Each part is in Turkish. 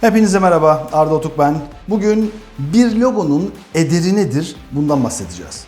Hepinize merhaba, Arda Otuk ben. Bugün bir logonun ederi nedir bundan bahsedeceğiz.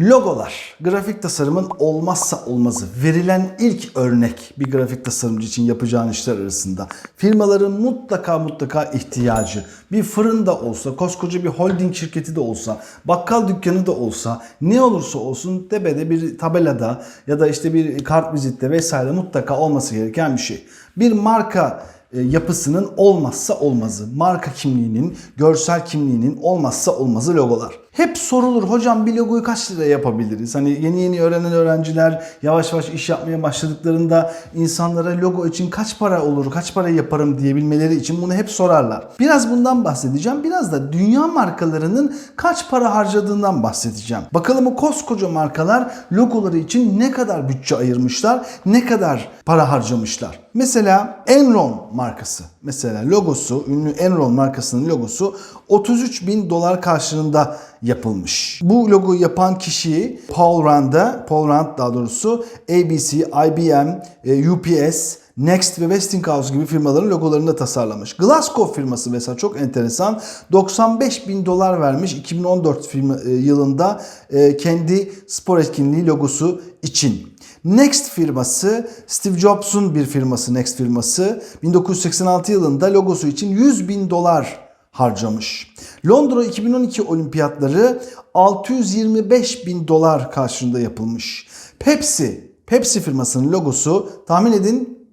Logolar, grafik tasarımın olmazsa olmazı, verilen ilk örnek bir grafik tasarımcı için yapacağın işler arasında. Firmaların mutlaka mutlaka ihtiyacı. Bir fırında olsa, koskoca bir holding şirketi de olsa, bakkal dükkanı da olsa, ne olursa olsun tepede bir tabelada ya da işte bir kart vizitte vesaire mutlaka olması gereken bir şey. Bir marka e, yapısının olmazsa olmazı, marka kimliğinin, görsel kimliğinin olmazsa olmazı logolar. Hep sorulur hocam bir logoyu kaç liraya yapabiliriz? Hani yeni yeni öğrenen öğrenciler yavaş yavaş iş yapmaya başladıklarında insanlara logo için kaç para olur, kaç para yaparım diyebilmeleri için bunu hep sorarlar. Biraz bundan bahsedeceğim. Biraz da dünya markalarının kaç para harcadığından bahsedeceğim. Bakalım o koskoca markalar logoları için ne kadar bütçe ayırmışlar, ne kadar para harcamışlar. Mesela Enron markası. Mesela logosu, ünlü Enron markasının logosu 33 bin dolar karşılığında yapılmış. Bu logoyu yapan kişiyi Paul Rand'a, Paul Rand daha doğrusu ABC, IBM, e, UPS, Next ve Westinghouse gibi firmaların logolarını da tasarlamış. Glasgow firması mesela çok enteresan. 95 bin dolar vermiş 2014 firma, e, yılında e, kendi spor etkinliği logosu için. Next firması Steve Jobs'un bir firması Next firması 1986 yılında logosu için 100 bin dolar harcamış. Londra 2012 olimpiyatları 625 bin dolar karşılığında yapılmış. Pepsi, Pepsi firmasının logosu tahmin edin.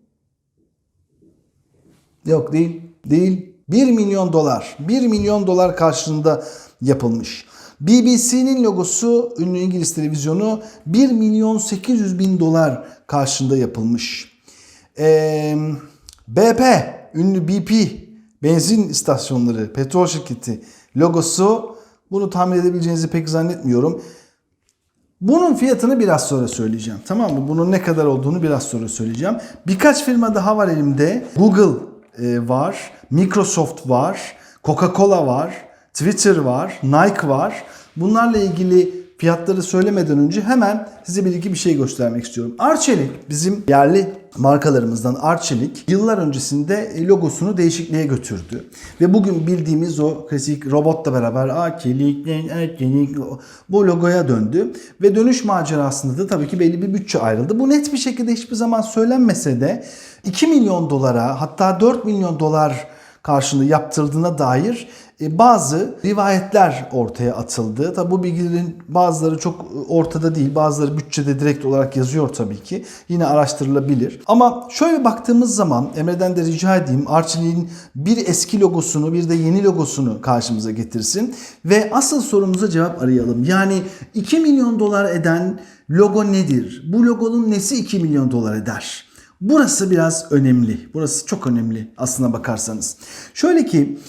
Yok değil, değil. 1 milyon dolar, 1 milyon dolar karşılığında yapılmış. BBC'nin logosu ünlü İngiliz televizyonu 1 milyon 800 bin dolar karşılığında yapılmış. Ee, BP, ünlü BP benzin istasyonları, petrol şirketi logosu bunu tahmin edebileceğinizi pek zannetmiyorum. Bunun fiyatını biraz sonra söyleyeceğim. Tamam mı? Bunun ne kadar olduğunu biraz sonra söyleyeceğim. Birkaç firma daha var elimde. Google e, var, Microsoft var, Coca-Cola var, Twitter var, Nike var. Bunlarla ilgili fiyatları söylemeden önce hemen size bir iki bir şey göstermek istiyorum. Arçelik bizim yerli markalarımızdan Arçelik yıllar öncesinde logosunu değişikliğe götürdü. Ve bugün bildiğimiz o klasik robotla beraber Arçelik, Arçelik bu logoya döndü. Ve dönüş macerasında da tabii ki belli bir bütçe ayrıldı. Bu net bir şekilde hiçbir zaman söylenmese de 2 milyon dolara hatta 4 milyon dolar karşılığında yaptırdığına dair e, bazı rivayetler ortaya atıldı. Tabi bu bilgilerin bazıları çok ortada değil, bazıları bütçede direkt olarak yazıyor tabii ki. Yine araştırılabilir. Ama şöyle baktığımız zaman Emre'den de rica edeyim Arçelik'in bir eski logosunu bir de yeni logosunu karşımıza getirsin. Ve asıl sorumuza cevap arayalım. Yani 2 milyon dolar eden logo nedir? Bu logonun nesi 2 milyon dolar eder? Burası biraz önemli. Burası çok önemli aslına bakarsanız. Şöyle ki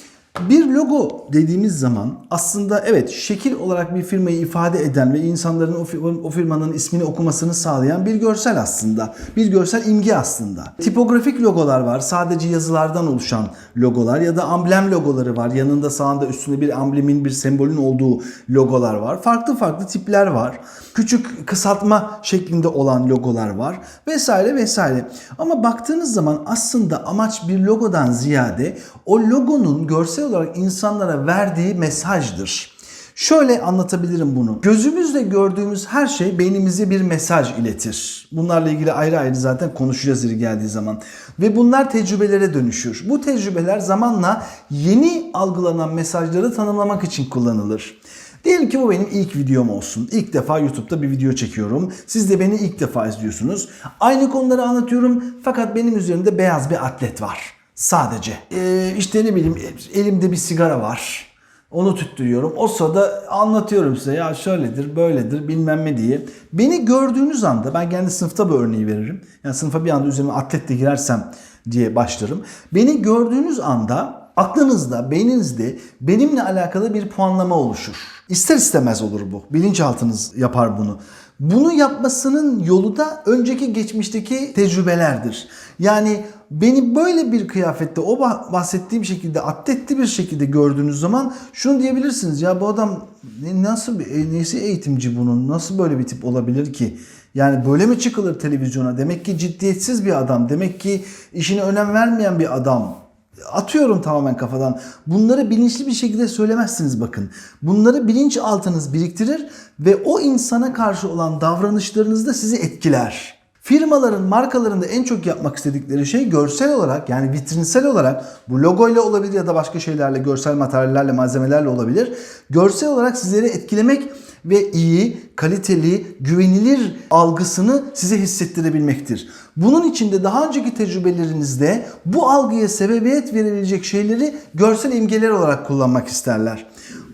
bir logo dediğimiz zaman aslında evet şekil olarak bir firmayı ifade eden ve insanların o, fir- o firmanın ismini okumasını sağlayan bir görsel aslında. Bir görsel imge aslında. Tipografik logolar var. Sadece yazılardan oluşan logolar ya da amblem logoları var. Yanında sağında üstünde bir amblemin bir sembolün olduğu logolar var. Farklı farklı tipler var. Küçük kısaltma şeklinde olan logolar var vesaire vesaire. Ama baktığınız zaman aslında amaç bir logodan ziyade o logonun görsel olarak insanlara verdiği mesajdır. Şöyle anlatabilirim bunu. Gözümüzle gördüğümüz her şey beynimize bir mesaj iletir. Bunlarla ilgili ayrı ayrı zaten konuşacağız yeri geldiği zaman. Ve bunlar tecrübelere dönüşür. Bu tecrübeler zamanla yeni algılanan mesajları tanımlamak için kullanılır. Diyelim ki bu benim ilk videom olsun. İlk defa YouTube'da bir video çekiyorum. Siz de beni ilk defa izliyorsunuz. Aynı konuları anlatıyorum fakat benim üzerimde beyaz bir atlet var. Sadece. Ee, işte ne bileyim elimde bir sigara var. Onu tüttürüyorum. O sırada anlatıyorum size ya şöyledir, böyledir bilmem ne diye. Beni gördüğünüz anda ben kendi sınıfta bu örneği veririm. Yani sınıfa bir anda üzerine atletle girersem diye başlarım. Beni gördüğünüz anda aklınızda, beyninizde benimle alakalı bir puanlama oluşur. İster istemez olur bu. Bilinçaltınız yapar bunu. Bunu yapmasının yolu da önceki geçmişteki tecrübelerdir. Yani beni böyle bir kıyafette o bah- bahsettiğim şekilde atletli bir şekilde gördüğünüz zaman şunu diyebilirsiniz. Ya bu adam nasıl bir e, nesi eğitimci bunun? Nasıl böyle bir tip olabilir ki? Yani böyle mi çıkılır televizyona? Demek ki ciddiyetsiz bir adam. Demek ki işine önem vermeyen bir adam. Atıyorum tamamen kafadan. Bunları bilinçli bir şekilde söylemezsiniz bakın. Bunları bilinçaltınız biriktirir ve o insana karşı olan davranışlarınız da sizi etkiler. Firmaların, markaların da en çok yapmak istedikleri şey görsel olarak yani vitrinsel olarak bu logoyla olabilir ya da başka şeylerle, görsel materyallerle, malzemelerle olabilir. Görsel olarak sizleri etkilemek ve iyi, kaliteli, güvenilir algısını size hissettirebilmektir. Bunun için de daha önceki tecrübelerinizde bu algıya sebebiyet verebilecek şeyleri görsel imgeler olarak kullanmak isterler.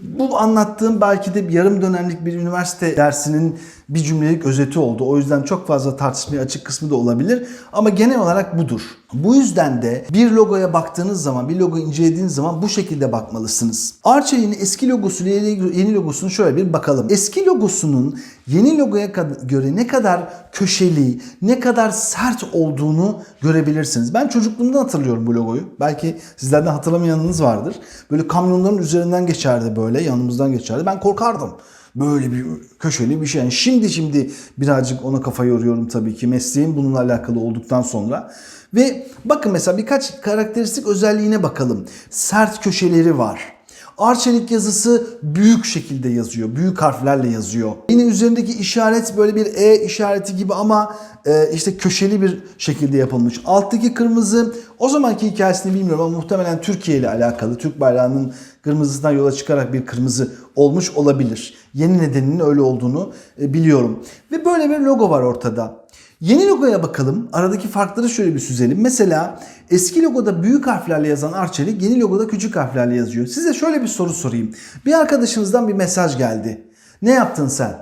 Bu anlattığım belki de yarım dönemlik bir üniversite dersinin bir cümlelik özeti oldu. O yüzden çok fazla tartışmaya açık kısmı da olabilir. Ama genel olarak budur. Bu yüzden de bir logoya baktığınız zaman, bir logo incelediğiniz zaman bu şekilde bakmalısınız. Arçelik'in eski logosuyla yeni logosunu şöyle bir bakalım. Eski logosunun yeni logoya göre ne kadar köşeli, ne kadar sert olduğunu görebilirsiniz. Ben çocukluğumdan hatırlıyorum bu logoyu. Belki sizlerden hatırlamayanınız vardır. Böyle kamyonların üzerinden geçerdi böyle, yanımızdan geçerdi. Ben korkardım. Böyle bir köşeli bir şey. Yani şimdi şimdi birazcık ona kafa yoruyorum tabii ki. Mesleğim bununla alakalı olduktan sonra. Ve bakın mesela birkaç karakteristik özelliğine bakalım. Sert köşeleri var. Arçelik yazısı büyük şekilde yazıyor. Büyük harflerle yazıyor. Yine üzerindeki işaret böyle bir E işareti gibi ama e, işte köşeli bir şekilde yapılmış. Alttaki kırmızı o zamanki hikayesini bilmiyorum ama muhtemelen Türkiye ile alakalı. Türk bayrağının kırmızısından yola çıkarak bir kırmızı olmuş olabilir. Yeni nedeninin öyle olduğunu e, biliyorum. Ve böyle bir logo var ortada. Yeni logoya bakalım. Aradaki farkları şöyle bir süzelim. Mesela eski logoda büyük harflerle yazan Arçelik yeni logoda küçük harflerle yazıyor. Size şöyle bir soru sorayım. Bir arkadaşınızdan bir mesaj geldi. Ne yaptın sen?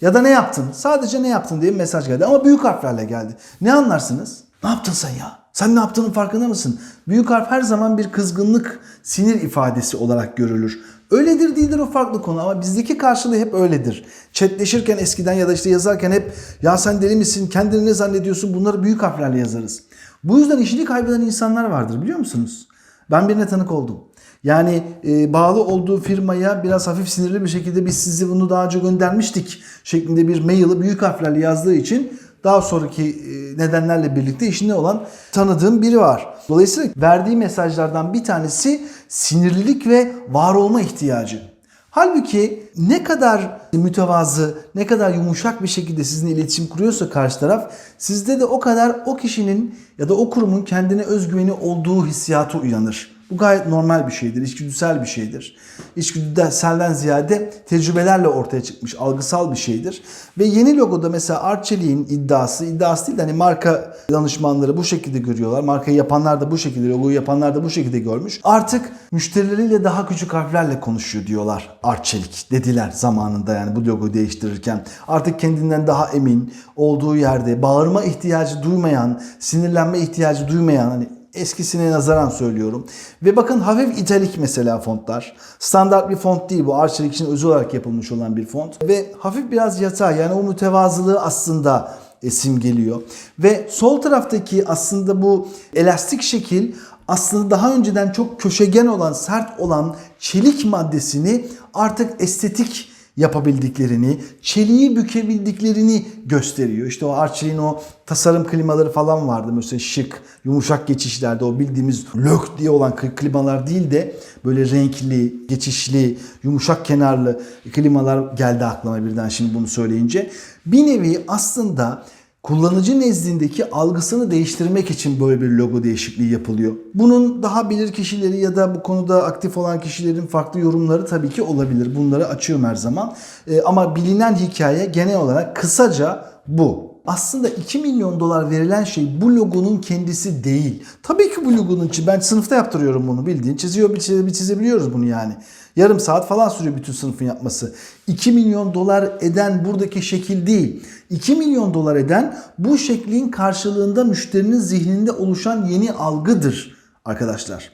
Ya da ne yaptın? Sadece ne yaptın diye bir mesaj geldi ama büyük harflerle geldi. Ne anlarsınız? Ne yaptın sen ya? Sen ne yaptığının farkında mısın? Büyük harf her zaman bir kızgınlık, sinir ifadesi olarak görülür. Öyledir değildir o farklı konu ama bizdeki karşılığı hep öyledir. Chatleşirken eskiden ya da işte yazarken hep ya sen deli misin, kendini ne zannediyorsun bunları büyük harflerle yazarız. Bu yüzden işini kaybeden insanlar vardır biliyor musunuz? Ben birine tanık oldum. Yani e, bağlı olduğu firmaya biraz hafif sinirli bir şekilde biz sizi bunu daha önce göndermiştik şeklinde bir maili büyük harflerle yazdığı için daha sonraki e, nedenlerle birlikte işinde olan tanıdığım biri var. Dolayısıyla verdiği mesajlardan bir tanesi sinirlilik ve var olma ihtiyacı. Halbuki ne kadar mütevazı, ne kadar yumuşak bir şekilde sizinle iletişim kuruyorsa karşı taraf sizde de o kadar o kişinin ya da o kurumun kendine özgüveni olduğu hissiyatı uyanır. Bu gayet normal bir şeydir, içgüdüsel bir şeydir. İçgüdüselden ziyade tecrübelerle ortaya çıkmış algısal bir şeydir. Ve yeni logoda mesela Arçelik'in iddiası, iddiası değil de hani marka danışmanları bu şekilde görüyorlar. Markayı yapanlar da bu şekilde, logoyu yapanlar da bu şekilde görmüş. Artık müşterileriyle daha küçük harflerle konuşuyor diyorlar Arçelik dediler zamanında yani bu logoyu değiştirirken. Artık kendinden daha emin, olduğu yerde bağırma ihtiyacı duymayan, sinirlenme ihtiyacı duymayan hani eskisine nazaran söylüyorum. Ve bakın hafif italik mesela fontlar. Standart bir font değil bu. Arçelik için özel olarak yapılmış olan bir font. Ve hafif biraz yatay yani o mütevazılığı aslında e, simgeliyor. Ve sol taraftaki aslında bu elastik şekil aslında daha önceden çok köşegen olan, sert olan çelik maddesini artık estetik yapabildiklerini, çeliği bükebildiklerini gösteriyor. İşte o Arçelik'in o tasarım klimaları falan vardı. Mesela şık, yumuşak geçişlerde o bildiğimiz lök diye olan kli- klimalar değil de böyle renkli, geçişli, yumuşak kenarlı klimalar geldi aklıma birden şimdi bunu söyleyince. Bir nevi aslında kullanıcı nezdindeki algısını değiştirmek için böyle bir logo değişikliği yapılıyor. Bunun daha bilir kişileri ya da bu konuda aktif olan kişilerin farklı yorumları tabii ki olabilir. Bunları açıyorum her zaman. Ee, ama bilinen hikaye genel olarak kısaca bu. Aslında 2 milyon dolar verilen şey bu logonun kendisi değil. Tabii ki bu logonun için ben sınıfta yaptırıyorum bunu bildiğin. Çiziyor bir çize, çizebiliyoruz bunu yani. Yarım saat falan sürüyor bütün sınıfın yapması. 2 milyon dolar eden buradaki şekil değil. 2 milyon dolar eden bu şeklin karşılığında müşterinin zihninde oluşan yeni algıdır arkadaşlar.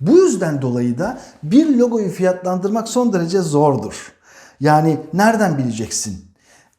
Bu yüzden dolayı da bir logoyu fiyatlandırmak son derece zordur. Yani nereden bileceksin?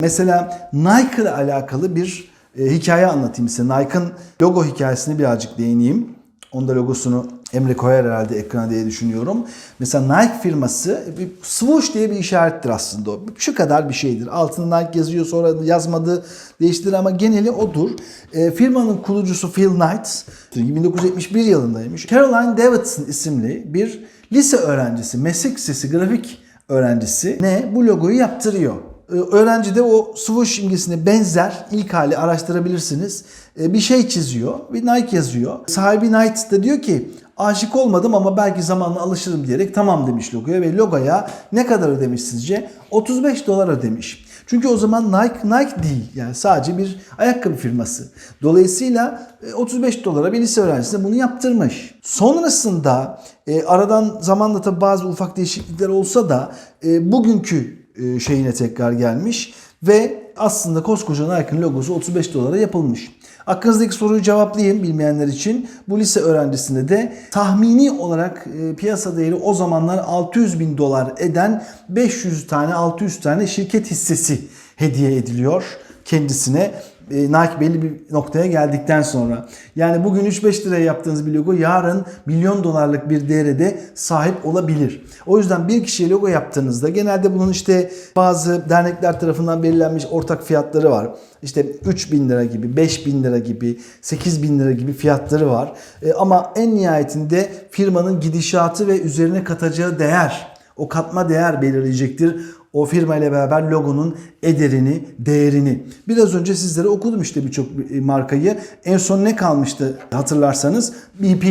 Mesela Nike ile alakalı bir e, hikaye anlatayım size. Nike'ın logo hikayesini birazcık değineyim. Onda logosunu Emre koyar herhalde ekrana diye düşünüyorum. Mesela Nike firması bir swoosh diye bir işarettir aslında o. Şu kadar bir şeydir. Altında Nike yazıyor sonra yazmadı değiştirir ama geneli odur. E, firmanın kurucusu Phil Knight 1971 yılındaymış. Caroline Davidson isimli bir lise öğrencisi, meslek lisesi grafik öğrencisi ne bu logoyu yaptırıyor. Ee, Öğrenci de o swoosh imgesine benzer ilk hali araştırabilirsiniz. Ee, Bir şey çiziyor. Bir Nike yazıyor. Sahibi Knight da diyor ki aşık olmadım ama belki zamanla alışırım diyerek tamam demiş logoya ve logoya ne kadar ödemiş sizce? 35 dolar ödemiş. Çünkü o zaman Nike Nike değil yani sadece bir ayakkabı firması. Dolayısıyla e, 35 dolara bir lise öğrencisine bunu yaptırmış. Sonrasında e, aradan zamanla tabi bazı ufak değişiklikler olsa da e, bugünkü e, şeyine tekrar gelmiş ve aslında koskoca Nike'ın logosu 35 dolara yapılmış. Aklınızdaki soruyu cevaplayayım bilmeyenler için. Bu lise öğrencisine de tahmini olarak e, piyasa değeri o zamanlar 600 bin dolar eden 500 tane 600 tane şirket hissesi hediye ediliyor kendisine. E, Nike belli bir noktaya geldikten sonra. Yani bugün 3-5 liraya yaptığınız bir logo yarın milyon dolarlık bir değere de sahip olabilir. O yüzden bir kişiye logo yaptığınızda genelde bunun işte bazı dernekler tarafından belirlenmiş ortak fiyatları var. İşte 3 bin lira gibi, 5 bin lira gibi, 8 bin lira gibi fiyatları var. E, ama en nihayetinde firmanın gidişatı ve üzerine katacağı değer, o katma değer belirleyecektir o firma ile beraber logonun ederini, değerini. Biraz önce sizlere okudum işte birçok markayı. En son ne kalmıştı hatırlarsanız? BP.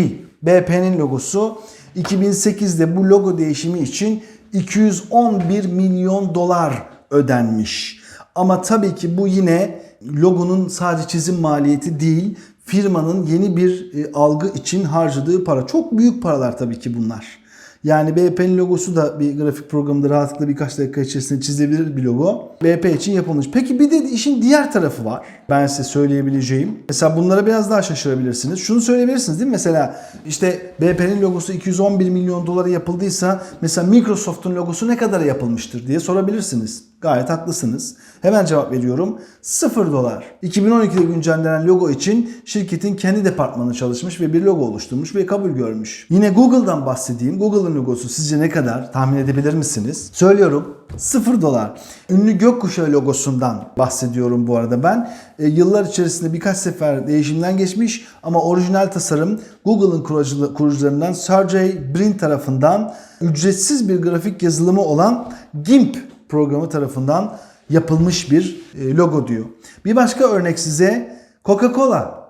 BP'nin logosu 2008'de bu logo değişimi için 211 milyon dolar ödenmiş. Ama tabii ki bu yine logonun sadece çizim maliyeti değil, firmanın yeni bir e, algı için harcadığı para. Çok büyük paralar tabii ki bunlar. Yani BP'nin logosu da bir grafik programında rahatlıkla birkaç dakika içerisinde çizebilir bir logo. BP için yapılmış. Peki bir de işin diğer tarafı var. Ben size söyleyebileceğim. Mesela bunlara biraz daha şaşırabilirsiniz. Şunu söyleyebilirsiniz değil mi? Mesela işte BP'nin logosu 211 milyon dolara yapıldıysa mesela Microsoft'un logosu ne kadara yapılmıştır diye sorabilirsiniz. Gayet haklısınız. Hemen cevap veriyorum. 0 dolar. 2012'de güncellenen logo için şirketin kendi departmanı çalışmış ve bir logo oluşturmuş ve kabul görmüş. Yine Google'dan bahsedeyim. Google'ın logosu sizce ne kadar? Tahmin edebilir misiniz? Söylüyorum. 0 dolar. Ünlü gökkuşağı logosundan bahsediyorum bu arada ben. E, yıllar içerisinde birkaç sefer değişimden geçmiş ama orijinal tasarım Google'ın kurucu- kurucularından Sergey Brin tarafından ücretsiz bir grafik yazılımı olan GIMP programı tarafından yapılmış bir e, logo diyor. Bir başka örnek size Coca-Cola.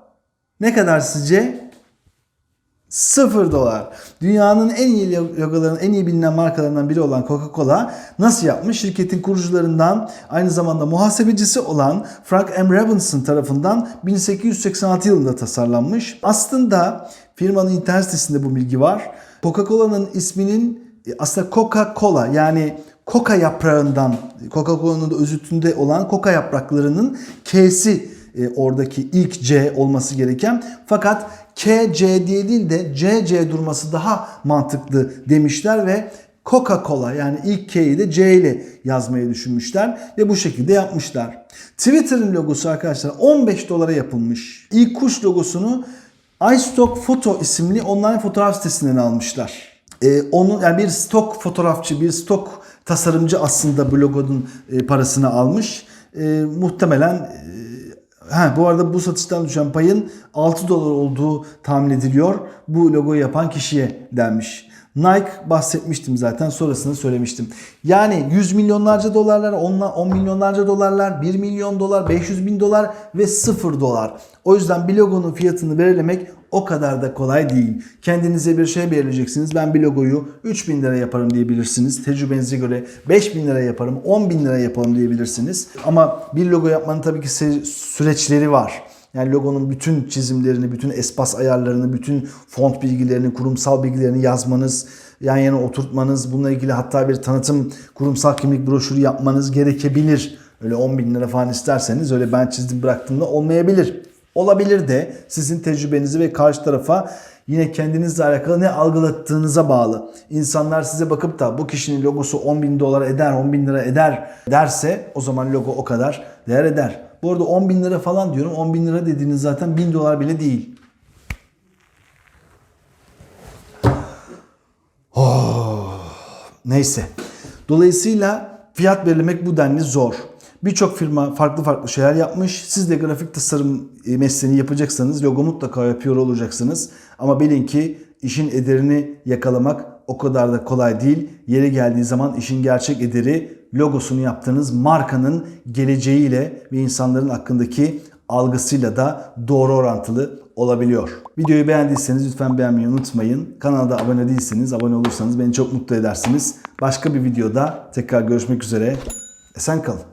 Ne kadar sizce? 0 dolar. Dünyanın en iyi logoların, en iyi bilinen markalarından biri olan Coca-Cola nasıl yapmış? Şirketin kurucularından aynı zamanda muhasebecisi olan Frank M. Robinson tarafından 1886 yılında tasarlanmış. Aslında firmanın internet sitesinde bu bilgi var. Coca-Cola'nın isminin e, aslında Coca-Cola yani koka yaprağından, Coca-Cola'nın özütünde olan koka yapraklarının K'si e, oradaki ilk C olması gereken. Fakat K, C diye değil de C, C durması daha mantıklı demişler ve Coca-Cola yani ilk K'yi de C ile yazmayı düşünmüşler ve bu şekilde yapmışlar. Twitter'ın logosu arkadaşlar 15 dolara yapılmış. İlk kuş logosunu iStock Photo isimli online fotoğraf sitesinden almışlar. Ee, onun yani bir stok fotoğrafçı, bir stok tasarımcı aslında bu logonun e, parasını almış. E, muhtemelen e, ha bu arada bu satıştan düşen payın 6 dolar olduğu tahmin ediliyor. Bu logoyu yapan kişiye denmiş. Nike bahsetmiştim zaten sonrasını söylemiştim. Yani 100 milyonlarca dolarlar, 10, 10 milyonlarca dolarlar, 1 milyon dolar, 500 bin dolar ve 0 dolar. O yüzden bir logonun fiyatını belirlemek o kadar da kolay değil. Kendinize bir şey belirleyeceksiniz. Ben bir logoyu 3 bin lira yaparım diyebilirsiniz. Tecrübenize göre 5 bin lira yaparım, 10 bin lira yaparım diyebilirsiniz. Ama bir logo yapmanın tabii ki süreçleri var. Yani logonun bütün çizimlerini, bütün espas ayarlarını, bütün font bilgilerini, kurumsal bilgilerini yazmanız, yan yana oturtmanız, bununla ilgili hatta bir tanıtım kurumsal kimlik broşürü yapmanız gerekebilir. Öyle 10 bin lira falan isterseniz öyle ben çizdim bıraktım da olmayabilir. Olabilir de sizin tecrübenizi ve karşı tarafa yine kendinizle alakalı ne algılattığınıza bağlı. İnsanlar size bakıp da bu kişinin logosu 10 bin dolar eder, 10 bin lira eder derse o zaman logo o kadar değer eder. Bu arada 10 bin lira falan diyorum. 10 bin lira dediğiniz zaten 1000 dolar bile değil. Neyse. Dolayısıyla fiyat belirlemek bu denli zor. Birçok firma farklı farklı şeyler yapmış. Siz de grafik tasarım e, mesleğini yapacaksanız logo mutlaka yapıyor olacaksınız. Ama bilin ki işin ederini yakalamak o kadar da kolay değil. Yeri geldiği zaman işin gerçek ederi logosunu yaptığınız markanın geleceğiyle ve insanların hakkındaki algısıyla da doğru orantılı olabiliyor. Videoyu beğendiyseniz lütfen beğenmeyi unutmayın. Kanalda abone değilseniz abone olursanız beni çok mutlu edersiniz. Başka bir videoda tekrar görüşmek üzere. Esen kalın.